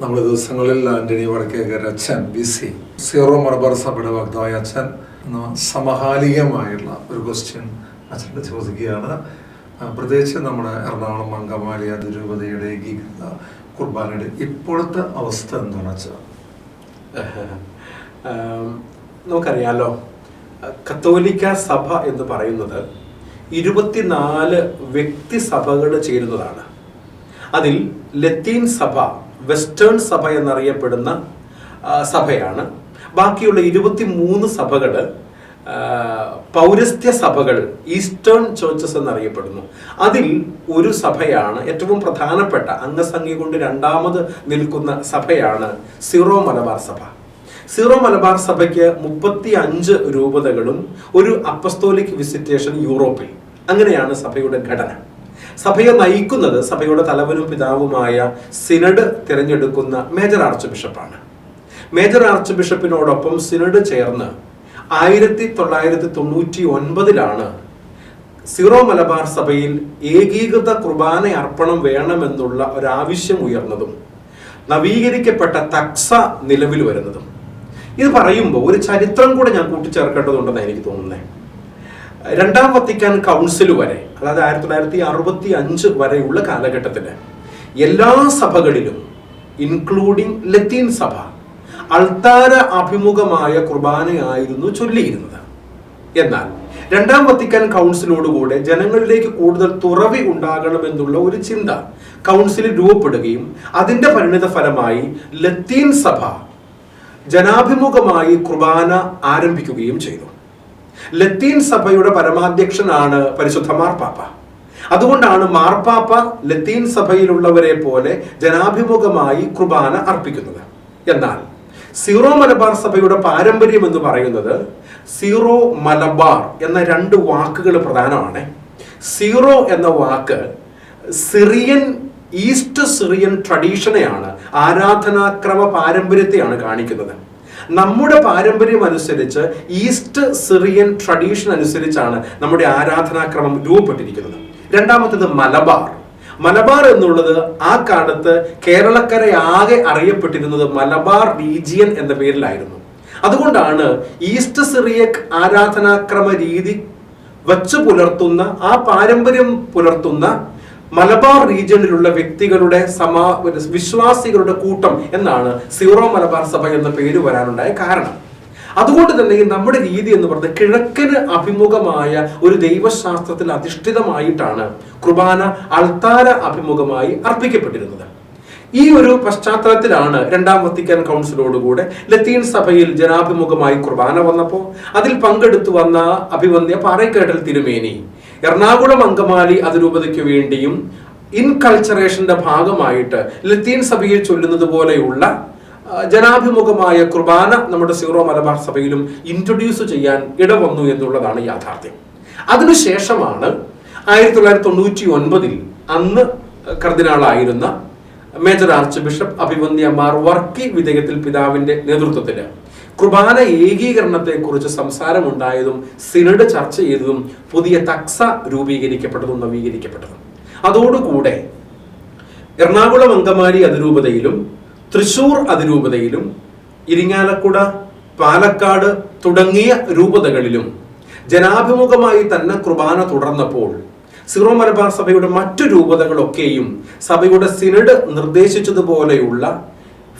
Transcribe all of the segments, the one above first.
നമ്മുടെ ദിവസങ്ങളിൽ ആന്റണി വടക്കേക്കര അച്ഛൻ ബി സി സീറോ മലബാർ സഭയുടെ വക്താവായ അച്ഛൻ സമകാലികമായുള്ള ഒരു ക്വസ്റ്റ്യൻ അച്ഛന്റെ ചോദിക്കുകയാണ്. പ്രത്യേകിച്ച് നമ്മുടെ എറണാകുളം അങ്കമാലി അതിരൂപതയുടെ ഏകീകൃത കുർബാനയുടെ ഇപ്പോഴത്തെ അവസ്ഥ എന്താണ് അച്ഛൻ നമുക്കറിയാലോ കത്തോലിക്ക സഭ എന്ന് പറയുന്നത് ഇരുപത്തിനാല് വ്യക്തി സഭകൾ ചേരുന്നതാണ്. അതിൽ ലത്തീൻ സഭ വെസ്റ്റേൺ സഭ എന്നറിയപ്പെടുന്ന സഭയാണ്. ബാക്കിയുള്ള ഇരുപത്തി മൂന്ന് സഭകൾ പൗരസ്ത്യ സഭകൾ ഈസ്റ്റേൺ ചേർച്ചസ് എന്നറിയപ്പെടുന്നു. അതിൽ ഒരു സഭയാണ് ഏറ്റവും പ്രധാനപ്പെട്ട അംഗസംഖ്യ കൊണ്ട് രണ്ടാമത് നിൽക്കുന്ന സഭയാണ് സിറോ മലബാർ സഭ. സിറോ മലബാർ സഭയ്ക്ക് മുപ്പത്തി അഞ്ച് രൂപതകളും ഒരു അപ്പസ്തോലിക് വിസിറ്റേഷൻ യൂറോപ്പിൽ. അങ്ങനെയാണ് സഭയുടെ ഘടന. സഭയെ നയിക്കുന്നത് സഭയുടെ തലവനും പിതാവുമായ സിനഡ് തിരഞ്ഞെടുക്കുന്ന മേജർ ആർച്ച് ബിഷപ്പാണ് മേജർ ആർച്ച് ബിഷപ്പിനോടൊപ്പം സിനഡ് ചേർന്ന് ആയിരത്തി തൊള്ളായിരത്തി തൊണ്ണൂറ്റി ഒൻപതിലാണ് സീറോ മലബാർ സഭയിൽ ഏകീകൃത കുർബാന അർപ്പണം വേണമെന്നുള്ള ഒരാവശ്യം ഉയർന്നതും നവീകരിക്കപ്പെട്ട തക്സ നിലവിൽ വരുന്നതും. ഇത് പറയുമ്പോൾ ഒരു ചരിത്രം കൂടെ ഞാൻ കൂട്ടിച്ചേർക്കേണ്ടതുണ്ടെന്ന് എനിക്ക് തോന്നുന്നത് രണ്ടാം വത്തിക്കാൻ കൗൺസിൽ വരെ അതായത് ആയിരത്തി തൊള്ളായിരത്തി അറുപത്തി അഞ്ച് വരെയുള്ള കാലഘട്ടത്തിൽ എല്ലാ സഭകളിലും ഇൻക്ലൂഡിംഗ് ലത്തീൻ സഭ അൾത്താര അഭിമുഖമായ കുർബാനയായിരുന്നു ചൊല്ലിയിരുന്നത്. എന്നാൽ രണ്ടാം വത്തിക്കാൻ കൗൺസിലോടുകൂടെ ജനങ്ങളിലേക്ക് കൂടുതൽ തുറവി ഉണ്ടാകണമെന്നുള്ള ഒരു ചിന്ത കൗൺസിൽ രൂപപ്പെടുകയും അതിന്റെ പരിണിത ഫലമായി ലത്തീൻ സഭ ജനാഭിമുഖമായി കുർബാന ആരംഭിക്കുകയും ചെയ്തു. ലത്തീൻ സഭയുടെ പരമാധ്യക്ഷനാണ് പരിശുദ്ധ മാർപ്പാപ്പ അതുകൊണ്ടാണ് മാർപ്പാപ്പ ലത്തീൻ സഭയിലുള്ളവരെ പോലെ ജനാഭിമുഖമായി കുർബാന അർപ്പിക്കുന്നത്. എന്നാൽ സീറോ മലബാർ സഭയുടെ പാരമ്പര്യം എന്ന് പറയുന്നത് സീറോ മലബാർ എന്ന രണ്ട് വാക്കുകൾ പ്രധാനമാണ്. സീറോ എന്ന വാക്ക് സിറിയൻ ഈസ്റ്റ് സിറിയൻ ട്രഡീഷനെയാണ് ആരാധനാക്രമ പാരമ്പര്യത്തെയാണ് കാണിക്കുന്നത്. നമ്മുടെ പാരമ്പര്യം അനുസരിച്ച് ഈസ്റ്റ് സിറിയൻ ട്രഡീഷൻ അനുസരിച്ചാണ് നമ്മുടെ ആരാധനാക്രമം രൂപപ്പെട്ടിരിക്കുന്നത്. രണ്ടാമത്തേത് മലബാർ. മലബാർ എന്നുള്ളത് ആ കാലത്ത് കേരളക്കരയാകെ അറിയപ്പെട്ടിരുന്നത് മലബാർ റീജിയൻ എന്ന പേരിലായിരുന്നു. അതുകൊണ്ടാണ് ഈസ്റ്റ് സിറിയക് ആരാധനാക്രമ രീതി വച്ചു പുലർത്തുന്ന ആ പാരമ്പര്യം പുലർത്തുന്ന മലബാർ റീജിയണിലുള്ള വ്യക്തികളുടെ സമാ വിശ്വാസികളുടെ കൂട്ടം എന്നാണ് സീറോ മലബാർ സഭ എന്ന പേര് വരാനുണ്ടായ കാരണം. അതുകൊണ്ട് തന്നെ നമ്മുടെ രീതി എന്ന് പറയുന്നത് കിഴക്കിന് അഭിമുഖമായ ഒരു ദൈവശാസ്ത്രത്തിൽ അധിഷ്ഠിതമായിട്ടാണ് കുർബാന അൾത്താര അഭിമുഖമായി അർപ്പിക്കപ്പെട്ടിരുന്നത്. ഈ ഒരു പശ്ചാത്തലത്തിലാണ് രണ്ടാം വത്തിക്കാൻ കൗൺസിലോടുകൂടെ ലത്തീൻ സഭയിൽ ജനാഭിമുഖമായി കുർബാന വന്നപ്പോൾ അതിൽ പങ്കെടുത്തു വന്ന അഭിവന്യ പാറയ്ക്കേട്ടൽ തിരുമേനി. എറണാകുളം അങ്കമാലി അതിരൂപതയ്ക്ക് വേണ്ടിയും ഇൻകൾച്ചറേഷന്റെ ഭാഗമായിട്ട് ലത്തീൻ സഭയിൽ ചൊല്ലുന്നത് പോലെയുള്ള ജനാഭിമുഖമായ കുർബാന നമ്മുടെ സീറോ മലബാർ സഭയിലും ഇൻട്രൊഡ്യൂസ് ചെയ്യാൻ ഇടവന്നു എന്നുള്ളതാണ് യാഥാർത്ഥ്യം. അതിനുശേഷമാണ് ആയിരത്തി തൊള്ളായിരത്തി തൊണ്ണൂറ്റി ഒൻപതിൽ അന്ന് കർദിനാളായിരുന്ന മേജർ ആർച്ച് ബിഷപ്പ് അഭിവന്യ മാർ വർക്കി വിധേയത്തിൽ പിതാവിന്റെ നേതൃത്വത്തിൽ കുർബാന ഏകീകരണത്തെക്കുറിച്ച് സംസാരമുണ്ടായതും സിനഡ് ചർച്ച ചെയ്തതും പുതിയ തക്സ രൂപീകരിക്കപ്പെട്ടതും നവീകരിക്കപ്പെട്ടതും. അതോടുകൂടെ എറണാകുളം അങ്കമാലി അതിരൂപതയിലും തൃശൂർ അതിരൂപതയിലും ഇരിങ്ങാലക്കുട പാലക്കാട് തുടങ്ങിയ രൂപതകളിലും ജനാഭിമുഖമായി തന്നെ കുർബാന തുടർന്നപ്പോൾ സിറോ മലബാർ സഭയുടെ മറ്റു രൂപതകളൊക്കെയും സഭയുടെ സിനഡ് നിർദ്ദേശിച്ചതുപോലെയുള്ള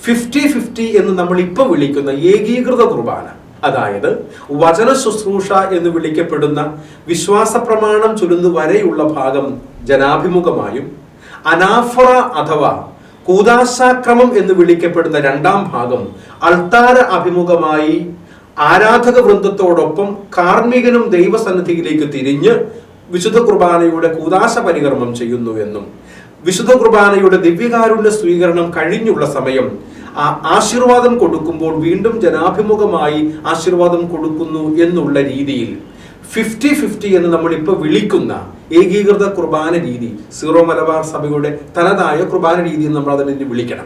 ഫിഫ്റ്റി ഫിഫ്റ്റി എന്ന് നമ്മൾ ഇപ്പൊ വിളിക്കുന്ന ഏകീകൃത കുർബാന. അതായത് വചന ശുശ്രൂഷ എന്ന് വിളിക്കപ്പെടുന്ന വിശ്വാസ പ്രമാണം ചൊല്ലുന്നു വരെയുള്ള ഭാഗം ജനാഭിമുഖമായും അനാഫറ അഥവാ കൂതാശാക്രമം എന്ന് വിളിക്കപ്പെടുന്ന രണ്ടാം ഭാഗം അൾത്താര അഭിമുഖമായി ആരാധക വൃന്ദത്തോടൊപ്പം കാർമ്മികനും ദൈവസന്നിധിയിലേക്ക് തിരിഞ്ഞ് വിശുദ്ധ കുർബാനയുടെ കൂതാശ പരികർമ്മം ചെയ്യുന്നു എന്നും വിശുദ്ധ കുർബാനയുടെ ദിവ്യകാരുണ്യ സ്വീകരണം കഴിഞ്ഞുള്ള സമയം ആശീർവാദം കൊടുക്കുമ്പോൾ വീണ്ടും ജനാഭിമുഖമായി ആശീർവാദം കൊടുക്കുന്നു എന്നുള്ള രീതിയിൽ. ഫിഫ്റ്റി ഫിഫ്റ്റി എന്ന് നമ്മൾ ഇപ്പോൾ വിളിക്കുന്ന ഏകീകൃത കുർബാന രീതി സീറോ മലബാർ സഭയുടെ തനതായ കുർബാന രീതി എന്ന് നമ്മൾ അതിനെ വിളിക്കണം.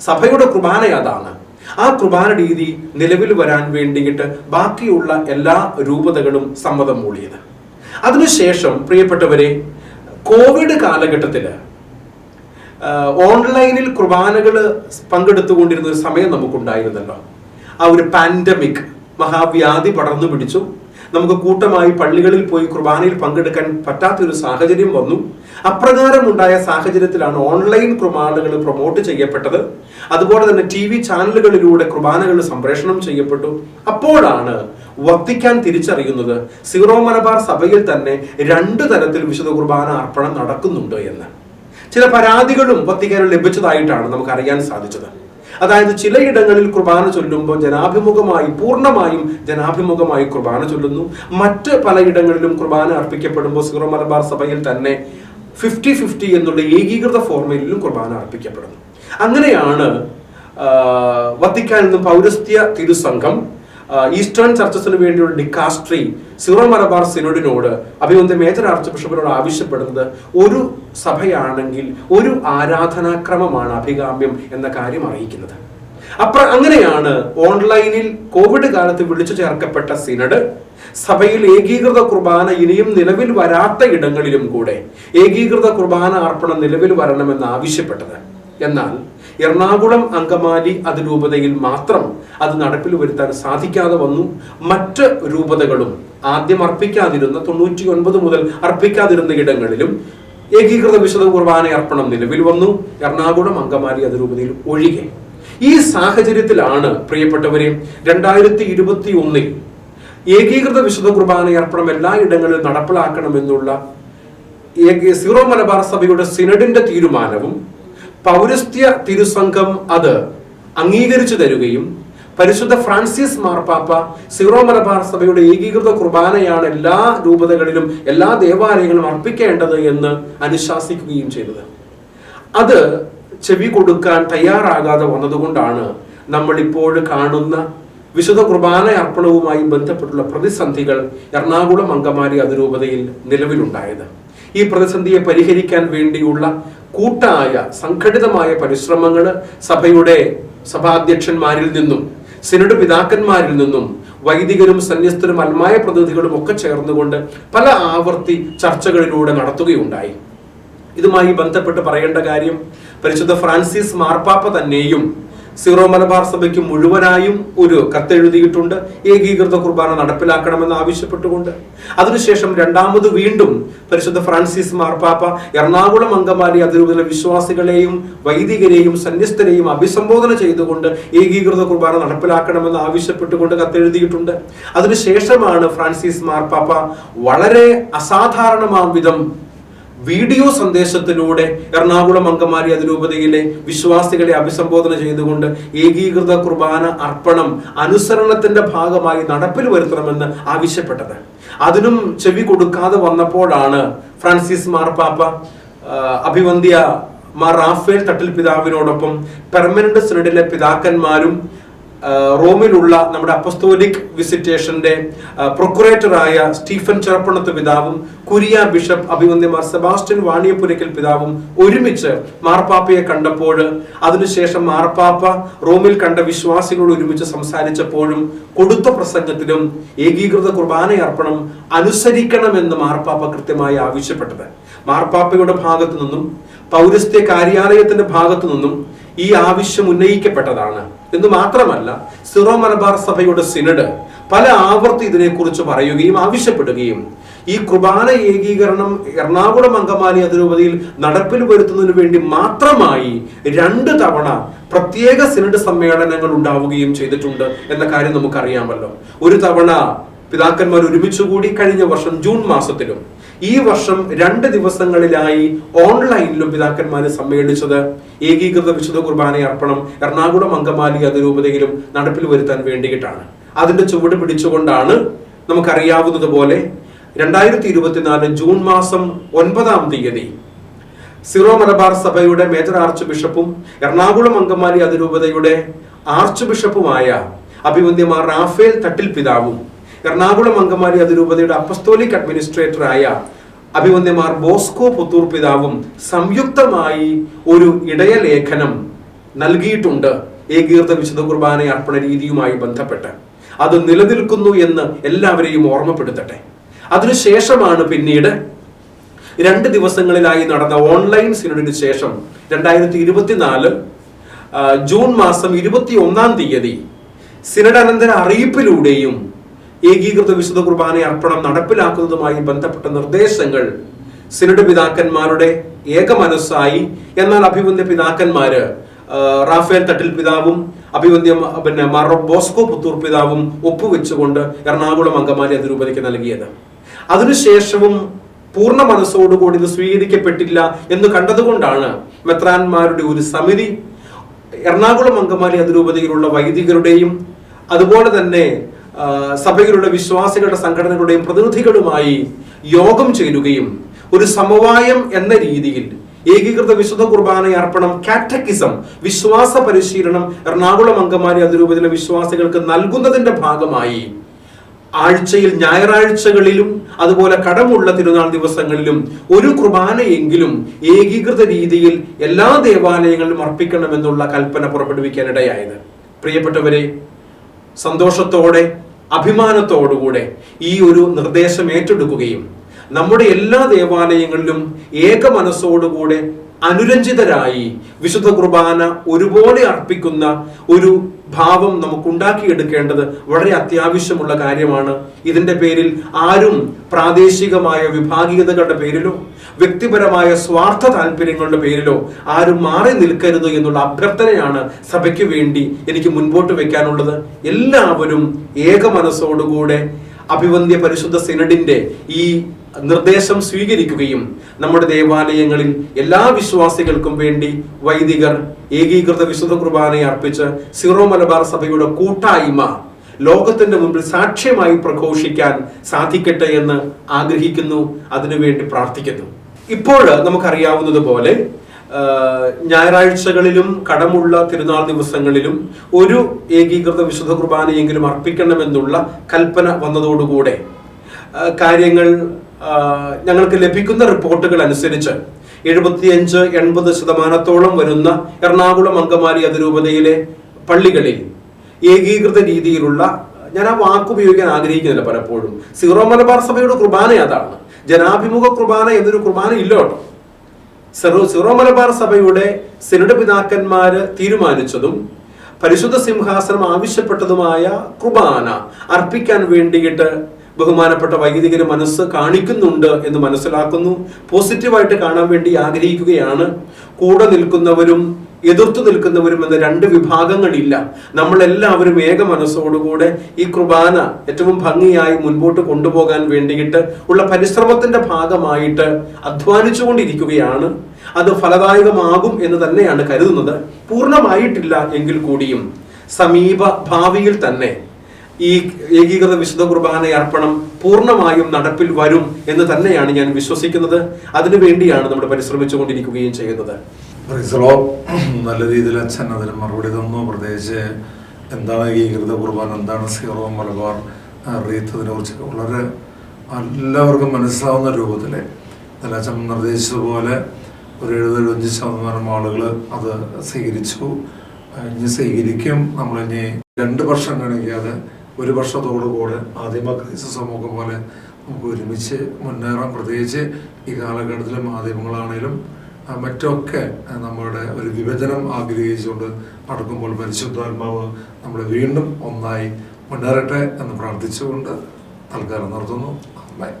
സഭയുടെ കുർബാന അതാണ്. ആ കുർബാന രീതി നിലവിൽ വരാൻ വേണ്ടിയിട്ട് ബാക്കിയുള്ള എല്ലാ രൂപതകളും സമ്മതം മൂളിയത്. അതിനുശേഷം പ്രിയപ്പെട്ടവരെ കോവിഡ് കാലഘട്ടത്തിൽ ഓൺലൈനിൽ കുർബാനകൾ പങ്കെടുത്തുകൊണ്ടിരുന്ന ഒരു സമയം നമുക്കുണ്ടായിരുന്നല്ലോ. ആ ഒരു പാൻഡമിക് മഹാവ്യാധി പടർന്നു പിടിച്ചു. നമുക്ക് കൂട്ടമായി പള്ളികളിൽ പോയി കുർബാനയിൽ പങ്കെടുക്കാൻ പറ്റാത്തൊരു സാഹചര്യം വന്നു. അപ്രകാരമുണ്ടായ സാഹചര്യത്തിലാണ് ഓൺലൈൻ കുർബാനകൾ പ്രൊമോട്ട് ചെയ്യപ്പെട്ടത്. അതുപോലെ തന്നെ ടി വി ചാനലുകളിലൂടെ കുർബാനകൾ സംപ്രേഷണം ചെയ്യപ്പെട്ടു. അപ്പോഴാണ് വത്തിക്കാൻ തിരിച്ചറിയുന്നത് സീറോ മലബാർ സഭയിൽ തന്നെ രണ്ടു തരത്തിൽ വിശുദ്ധ കുർബാന അർപ്പണം നടക്കുന്നുണ്ട് എന്ന്. ചില പരാതികളും വത്തിക്കാനിൽ ലഭിച്ചതായിട്ടാണ് നമുക്ക് അറിയാൻ സാധിച്ചത്. അതായത് ചിലയിടങ്ങളിൽ കുർബാന ചൊല്ലുമ്പോൾ ജനാഭിമുഖമായി പൂർണമായും ജനാഭിമുഖമായി കുർബാന ചൊല്ലുന്നു. മറ്റ് പലയിടങ്ങളിലും കുർബാന അർപ്പിക്കപ്പെടുമ്പോൾ സീറോ മലബാർ സഭയിൽ തന്നെ ഫിഫ്റ്റി ഫിഫ്റ്റി എന്നുള്ള ഏകീകൃത ഫോർമുലയിലും കുർബാന അർപ്പിക്കപ്പെടുന്നു. അങ്ങനെയാണ് വത്തിക്കാനിൽ നിന്നും പൗരസ്ത്യ തിരുസംഘം ഈസ്റ്റേൺ ചർച്ചസിന് വേണ്ടിയുള്ള ഡിക്കാസ്ട്രി സിറോ മലബാർ സിനോഡിനോട് അഭിവന്ദ മേജർ ആർച്ച് ബിഷപ്പിനോട് ആവശ്യപ്പെടുന്നത് ഒരു സഭയാണെങ്കിൽ ഒരു ആരാധനാക്രമമാണ് അഭികാമ്യം എന്ന കാര്യം അറിയിക്കുന്നത്. അപ്പ അങ്ങനെയാണ് ഓൺലൈനിൽ കോവിഡ് കാലത്ത് വിളിച്ചു ചേർക്കപ്പെട്ട സിനഡ് സഭയിൽ ഏകീകൃത കുർബാന ഇനിയും നിലവിൽ വരാത്ത ഇടങ്ങളിലും കൂടെ ഏകീകൃത കുർബാന അർപ്പണം നിലവിൽ വരണമെന്ന് ആവശ്യപ്പെട്ടത്. എന്നാൽ എറണാകുളം അങ്കമാലി അതിരൂപതയിൽ മാത്രം അത് നടപ്പിൽ വരുത്താൻ സാധിക്കാതെ വന്നു. മറ്റ് രൂപതകളും ആദ്യം അർപ്പിക്കാതിരുന്ന തൊണ്ണൂറ്റി ഒൻപത് മുതൽ അർപ്പിക്കാതിരുന്ന ഇടങ്ങളിലും ഏകീകൃത വിശദ കുർബാന അർപ്പണം നിലവിൽ വന്നു. എറണാകുളം അങ്കമാലി അതിരൂപതയിൽ ഒഴികെ. ഈ സാഹചര്യത്തിലാണ് പ്രിയപ്പെട്ടവരെ രണ്ടായിരത്തി ഇരുപത്തി ഒന്നിൽ ഏകീകൃത വിശുദ്ധ കുർബാന അർപ്പണം എല്ലാ ഇടങ്ങളിലും നടപ്പിലാക്കണമെന്നുള്ള സീറോ മലബാർ സഭയുടെ സിനഡിന്റെ തീരുമാനവും പൗരസ്ത്യ തിരുസംഘം അത് അംഗീകരിച്ചു തരുകയും പരിശുദ്ധ ഫ്രാൻസിസ് മാർപ്പാപ്പ സിറോ മലബാർ സഭയുടെ ഏകീകൃത കുർബാനയാണ് എല്ലാ രൂപതകളിലും എല്ലാ ദേവാലയങ്ങളും അർപ്പിക്കേണ്ടത് എന്ന് അനുശാസിക്കുകയും ചെയ്തത്. അത് ചെവി കൊടുക്കാൻ തയ്യാറാകാതെ വന്നതുകൊണ്ടാണ് നമ്മൾ ഇപ്പോൾ കാണുന്ന വിശുദ്ധ കുർബാന അർപ്പണവുമായി ബന്ധപ്പെട്ടുള്ള പ്രതിസന്ധികൾ എറണാകുളം അങ്കമാലി അതിരൂപതയിൽ നിലവിലുണ്ടായത്. ഈ പ്രതിസന്ധിയെ പരിഹരിക്കാൻ വേണ്ടിയുള്ള കൂട്ടായ സംഘടിതമായ പരിശ്രമങ്ങൾ സഭയുടെ സഭാധ്യക്ഷന്മാരിൽ നിന്നും സിനഡ് പിതാക്കന്മാരിൽ നിന്നും വൈദികരും സന്യസ്തരും അൽമായ പ്രതിനിധികളും ഒക്കെ ചേർന്നുകൊണ്ട് പല ആവർത്തി ചർച്ചകളിലൂടെ നടത്തുകയുണ്ടായി. ഇതുമായി ബന്ധപ്പെട്ട് പറയേണ്ട കാര്യം പരിശുദ്ധ ഫ്രാൻസിസ് മാർപ്പാപ്പ തന്നെയും സീറോ മലബാർ സഭയ്ക്ക് മുഴുവനായും ഒരു കത്തെഴുതിയിട്ടുണ്ട്. ഏകീകൃത കുർബാന നടപ്പിലാക്കണമെന്ന് ആവശ്യപ്പെട്ടുകൊണ്ട്. അതിനുശേഷം രണ്ടാമത് വീണ്ടും പരിശുദ്ധ ഫ്രാൻസിസ് മാർപ്പാപ്പ എറണാകുളം അങ്കമാലി അതിരൂപതയിലെ വിശ്വാസികളെയും വൈദികരെയും സന്യസ്തരെയും അഭിസംബോധന ചെയ്തുകൊണ്ട് ഏകീകൃത കുർബാന നടപ്പിലാക്കണമെന്ന് ആവശ്യപ്പെട്ടുകൊണ്ട് കത്തെഴുതിയിട്ടുണ്ട്. അതിനുശേഷമാണ് ഫ്രാൻസിസ് മാർപ്പാപ്പ വളരെ അസാധാരണമാം വിധം വീഡിയോ സന്ദേശത്തിലൂടെ എറണാകുളം അങ്കമാലി അതിരൂപതയിലെ വിശ്വാസികളെ അഭിസംബോധന ചെയ്തുകൊണ്ട് ഏകീകൃത കുർബാന അർപ്പണം അനുസരണത്തിന്റെ ഭാഗമായി നടപ്പിൽ വരുത്തണമെന്ന് ആവശ്യപ്പെട്ടത്. അതിനും ചെവി കൊടുക്കാതെ വന്നപ്പോഴാണ് ഫ്രാൻസിസ് മാർപ്പാപ്പ അഭിവന്ധ്യ മാർ റാഫേൽ തട്ടിൽ പിതാവിനോടൊപ്പം പെർമനന്റ് സിനഡിലെ പിതാക്കന്മാരും റോമിലുള്ള നമ്മുടെ അപ്പസ്തോലിക് വിസിറ്റേഷന്റെ പ്രൊക്കുറേറ്ററായ സ്റ്റീഫൻ ചെറപ്പണത്ത് പിതാവും കുരിയ ബിഷപ്പ് അഭിമന്യമാർ സെബാസ്റ്റ്യൻ വാണിയപ്പുരയ്ക്കൽ പിതാവും ഒരുമിച്ച് മാർപ്പാപ്പയെ കണ്ടപ്പോൾ അതിനുശേഷം മാർപ്പാപ്പ റോമിൽ കണ്ട വിശ്വാസികളോട് ഒരുമിച്ച് സംസാരിച്ചപ്പോഴും കൊടുത്ത പ്രസംഗത്തിലും ഏകീകൃത കുർബാനയർപ്പണം അനുസരിക്കണമെന്ന് മാർപ്പാപ്പ കൃത്യമായി ആവശ്യപ്പെട്ടത്. മാർപ്പാപ്പയുടെ ഭാഗത്തു നിന്നും പൗരസ്ത്യ കാര്യാലയത്തിന്റെ ഭാഗത്തു നിന്നും ഈ ആവശ്യം ഉന്നയിക്കപ്പെട്ടതാണ്. എന്ന് മാത്രമല്ല സിറോ മലബാർ സഭയുടെ സിനഡ് പല ആവർത്തി ഇതിനെക്കുറിച്ച് പറയുകയും ആവശ്യപ്പെടുകയും ഈ കുർബാന ഏകീകരണം എറണാകുളം അങ്കമാലി അതിരൂപതയിൽ നടപ്പിൽ വരുത്തുന്നതിന് വേണ്ടി മാത്രമായി രണ്ട് തവണ പ്രത്യേക സിനഡ് സമ്മേളനങ്ങൾ ഉണ്ടാവുകയും ചെയ്തിട്ടുണ്ട് എന്ന കാര്യം നമുക്കറിയാമല്ലോ. ഒരു തവണ പിതാക്കന്മാർ ഒരുമിച്ചുകൂടി കഴിഞ്ഞ വർഷം ജൂൺ മാസത്തിലും ഈ വർഷം രണ്ട് ദിവസങ്ങളിലായി ഓൺലൈനിലും പിതാക്കന്മാരെ സമ്മേളിച്ചത് ഏകീകൃത വിശുദ്ധ കുർബാന അർപ്പണം എറണാകുളം അങ്കമാലി അതിരൂപതയിലും നടപ്പിൽ വരുത്താൻ വേണ്ടിയിട്ടാണ്. അതിന്റെ ചുവട് പിടിച്ചുകൊണ്ടാണ് നമുക്കറിയാവുന്നതുപോലെ രണ്ടായിരത്തി ഇരുപത്തിനാല് ജൂൺ മാസം ഒൻപതാം തീയതി സിറോ മലബാർ സഭയുടെ മേജർ ആർച്ച് ബിഷപ്പും എറണാകുളം അങ്കമാലി അതിരൂപതയുടെ ആർച്ച് ബിഷപ്പുമായ അഭിമന്യമാർ റാഫേൽ തട്ടിൽ പിതാവും എറണാകുളം അങ്കമാലി അതിരൂപതയുടെ അപ്പസ്തോലിക് അഡ്മിനിസ്ട്രേറ്ററായ അഭിമന്യമാർ ബോസ്കോ പുത്തൂർ പിതാവും സംയുക്തമായി ഒരു ഇടയലേഖനം നൽകിയിട്ടുണ്ട്. ഏകീർത്ത വിശുദ്ധ കുർബാന അർപ്പണ രീതിയുമായി ബന്ധപ്പെട്ട്. അത് നിലനിൽക്കുന്നു എന്ന് എല്ലാവരെയും ഓർമ്മപ്പെടുത്തട്ടെ. അതിനുശേഷമാണ് പിന്നീട് രണ്ട് ദിവസങ്ങളിലായി നടന്ന ഓൺലൈൻ സിനഡിന് ശേഷം രണ്ടായിരത്തി ഇരുപത്തിനാല് ജൂൺ മാസം ഇരുപത്തി ഒന്നാം തീയതി സിനഡ് അനന്തര അറിയിപ്പിലൂടെയും ഏകീകൃത വിശുദ്ധ കുർബാന അർപ്പണം നടപ്പിലാക്കുന്നതുമായി ബന്ധപ്പെട്ട നിർദ്ദേശങ്ങൾ സിനഡ് പിതാക്കന്മാരുടെ ഏക മനസ്സായി. എന്നാൽ അഭിവന്ദ്യ പിതാക്കന്മാര് റാഫേൽ തട്ടിൽ പിതാവും അഭിവന്ദ്യ പിന്നെ മാർ ബോസ്കോ പുത്തൂർ പിതാവും ഒപ്പുവെച്ചുകൊണ്ട് എറണാകുളം അങ്കമാലി അതിരൂപതയ്ക്ക് നൽകിയത്. അതിനുശേഷവും പൂർണ മനസ്സോടുകൂടി ഇത് സ്വീകരിക്കപ്പെട്ടില്ല എന്ന് കണ്ടതുകൊണ്ടാണ് മെത്രാന്മാരുടെ ഒരു സമിതി എറണാകുളം അങ്കമാലി അതിരൂപതയിലുള്ള വൈദികരുടെയും അതുപോലെ തന്നെ സഭയിലുള്ള വിശ്വാസികളുടെ സംഘടനകളുടെയും പ്രതിനിധികളുമായി യോഗം ചേരുകയും ഒരു സമവായം എന്ന രീതിയിൽ ഏകീകൃത വിശുദ്ധ കുർബാന അർപ്പണം കാറ്റക്കിസം വിശ്വാസ പരിശീലനം എറണാകുളം അങ്കമാലി അതിരൂപതയിലെ വിശ്വാസികൾക്ക് നൽകുന്നതിന്റെ ഭാഗമായി ആഴ്ചയിൽ ഞായറാഴ്ചകളിലും അതുപോലെ കടമുള്ള തിരുനാൾ ദിവസങ്ങളിലും ഒരു കുർബാനയെങ്കിലും ഏകീകൃത രീതിയിൽ എല്ലാ ദേവാലയങ്ങളിലും അർപ്പിക്കണമെന്നുള്ള കൽപ്പന പുറപ്പെടുവിക്കാനിടയായത് പ്രിയപ്പെട്ടവരെ സന്തോഷത്തോടെ അഭിമാനത്തോടുകൂടെ ഈ ഒരു നിർദ്ദേശം ഏറ്റെടുക്കുകയും നമ്മുടെ എല്ലാ ദേവാലയങ്ങളിലും ഏക മനസ്സോടുകൂടെ അനുരഞ്ജിതരായി വിശുദ്ധ കുർബാന ഒരുപോലെ അർപ്പിക്കുന്ന ഒരു ഭാവം നമുക്കുണ്ടാക്കിയെടുക്കേണ്ടത് വളരെ അത്യാവശ്യമുള്ള കാര്യമാണ്. ഇതിന്റെ പേരിൽ ആരും പ്രാദേശികമായ വിഭാഗീയതകളുടെ പേരിലോ വ്യക്തിപരമായ സ്വാർത്ഥ താല്പര്യങ്ങളുടെ പേരിലോ ആരും മാറി നിൽക്കരുത് എന്നുള്ള അഭ്യർത്ഥനയാണ് സഭയ്ക്ക് വേണ്ടി എനിക്ക് മുൻപോട്ട് വെക്കാനുള്ളത്. എല്ലാവരും ഏക മനസ്സോടുകൂടെ അഭിവന്ധ്യ പരിശുദ്ധ സിനഡിന്റെ ഈ നിർദ്ദേശം സ്വീകരിക്കുകയും നമ്മുടെ ദേവാലയങ്ങളിൽ എല്ലാ വിശ്വാസികൾക്കും വേണ്ടി വൈദികർ ഏകീകൃത വിശുദ്ധ കുർബാനയെ അർപ്പിച്ച് സിറോ മലബാർ സഭയുടെ കൂട്ടായ്മ ലോകത്തിന്റെ മുമ്പിൽ സാക്ഷ്യമായി പ്രഘോഷിക്കാൻ സാധിക്കട്ടെ എന്ന് ആഗ്രഹിക്കുന്നു. അതിനുവേണ്ടി പ്രാർത്ഥിക്കുന്നു. ഇപ്പോൾ നമുക്കറിയാവുന്നതുപോലെ പോലെ ഞായറാഴ്ചകളിലും കടമുള്ള തിരുനാൾ ദിവസങ്ങളിലും ഒരു ഏകീകൃത വിശുദ്ധ കുർബാനയെങ്കിലും അർപ്പിക്കണമെന്നുള്ള കൽപ്പന വന്നതോടുകൂടെ കാര്യങ്ങൾ ഞങ്ങൾക്ക് ലഭിക്കുന്ന റിപ്പോർട്ടുകൾ അനുസരിച്ച് എഴുപത്തിയഞ്ച് എൺപത് ശതമാനത്തോളം വരുന്ന എറണാകുളം അങ്കമാലി അതിരൂപതയിലെ പള്ളികളിൽ ഏകീകൃത രീതിയിലുള്ള ഞാൻ ആ വാക്ക് ഉപയോഗിക്കാൻ ആഗ്രഹിക്കുന്നില്ല പലപ്പോഴും. സീറോ മലബാർ സഭയുടെ കുർബാന അതാണ്. ജനാഭിമുഖ കുർബാന എന്നൊരു കുർബാന ഇല്ല കേട്ടോ. സെറോ സിറോ മലബാർ സഭയുടെ സിനഡ് പിതാക്കന്മാര് തീരുമാനിച്ചതും പരിശുദ്ധ സിംഹാസനം ആവശ്യപ്പെട്ടതുമായ കുർബാന അർപ്പിക്കാൻ വേണ്ടിയിട്ട് ബഹുമാനപ്പെട്ട വൈദികർ മനസ്സ് കാണിക്കുന്നുണ്ട് എന്ന് മനസ്സിലാക്കുന്നു. പോസിറ്റീവായിട്ട് കാണാൻ വേണ്ടി ആഗ്രഹിക്കുകയാണ്. കൂടെ നിൽക്കുന്നവരും എതിർത്തു നിൽക്കുന്നവരും എന്ന രണ്ട് വിഭാഗങ്ങളില്ല. നമ്മളെല്ലാവരും ഏക മനസ്സോടുകൂടെ ഈ കുർബാന ഏറ്റവും ഭംഗിയായി മുൻപോട്ട് കൊണ്ടുപോകാൻ വേണ്ടിയിട്ട് ഉള്ള പരിശ്രമത്തിന്റെ ഭാഗമായിട്ട് അധ്വാനിച്ചുകൊണ്ടിരിക്കുകയാണ്. അത് ഫലദായകമാകും എന്ന് തന്നെയാണ് കരുതുന്നത്. പൂർണമായിട്ടില്ല എങ്കിൽ കൂടിയും. സമീപ ഭാവിയിൽ തന്നെ ഈ ഏകീകൃത വിശുദ്ധ കുർബാന അർപ്പണം പൂർണമായും നടപ്പിൽ വരും എന്ന് തന്നെയാണ് ഞാൻ വിശ്വസിക്കുന്നത്. അതിനുവേണ്ടിയാണ് നമ്മൾ പരിശ്രമിച്ചു കൊണ്ടിരിക്കുകയും ചെയ്യുന്നത് നല്ല രീതിയിൽ അച്ഛൻ അതിന് മറുപടി തന്നു. പ്രത്യേകിച്ച് എന്താണ് ഏകീകൃത കുർബാന എന്താണ് സീറോ മലബാർ അറിയത്തതിനെ കുറിച്ച് വളരെ എല്ലാവർക്കും മനസ്സിലാവുന്ന രൂപത്തിൽ അച്ഛൻ നിർദ്ദേശിച്ചതുപോലെ ഒരു എഴുപത്തഞ്ച് ശതമാനം ആളുകൾ അത് സ്വീകരിച്ചു. ഇനി സ്വീകരിക്കും. നമ്മൾ ഇനി രണ്ട് വർഷം കാണിക്കാതെ ഒരു വർഷത്തോടു കൂടെ ആദിമ ക്രൈസ്തവ സമൂഹം പോലെ നമുക്ക് ഒരുമിച്ച് മുന്നേറാം പ്രത്യേകിച്ച് ഈ കാലഘട്ടത്തിലെ മാധ്യമങ്ങളാണേലും മറ്റൊക്കെ നമ്മുടെ ഒരു വിഭജനം ആഗ്രഹിച്ചുകൊണ്ട് നടക്കുമ്പോൾ പരിശുദ്ധാത്മാവ് നമ്മൾ വീണ്ടും ഒന്നായി മുന്നേറട്ടെ എന്ന് പ്രാർത്ഥിച്ചുകൊണ്ട് തൽക്കാലം നിർത്തുന്നു ആമേൻ.